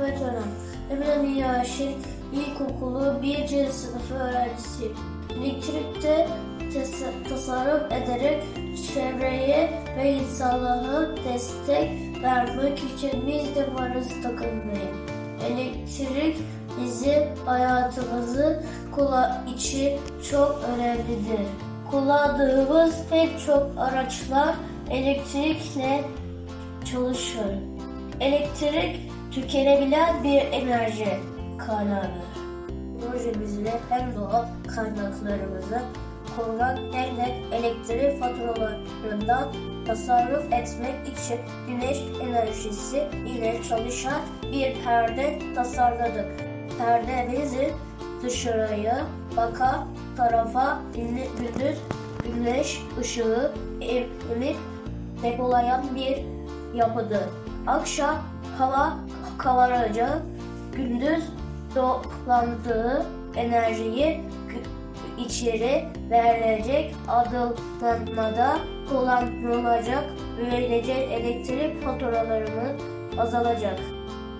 Önem. Emre Niyaşir İlkokulu 1. sınıfı öğrencisi. Elektrikte tes- tasarruf ederek çevreye ve insanlığa destek vermek için biz de varız takılmayı. Elektrik bizim hayatımızı kula için çok önemlidir. Kullandığımız pek çok araçlar elektrikle çalışır. Elektrik tükenebilen bir enerji kaynağıdır. Projemizle hem doğal kaynaklarımızı korumak hem de elektrik faturalarından tasarruf etmek için güneş enerjisi ile çalışan bir perde tasarladık. Perdemizin dışarıya bakan tarafa gündüz güneş ışığı emip depolayan bir yapıdır. Akşam hava kararınca gündüz toplandığı enerjiyi içeri verilecek adımlamada kullanılacak. Böylece elektrik faturalarımız azalacak.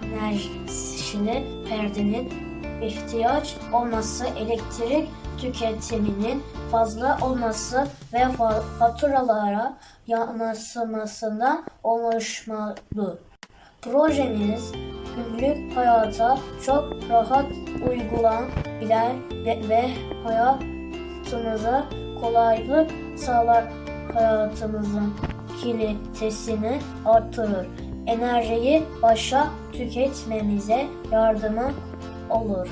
Enerjisini perdenin ihtiyaç olması elektrik tüketiminin fazla olması ve fa- faturalara yansımasından oluşmalı. Projemiz günlük hayata çok rahat uygulanabilen ve, ve hayatımıza kolaylık sağlar hayatımızın kalitesini artırır. Enerjiyi başa tüketmemize yardımı olur.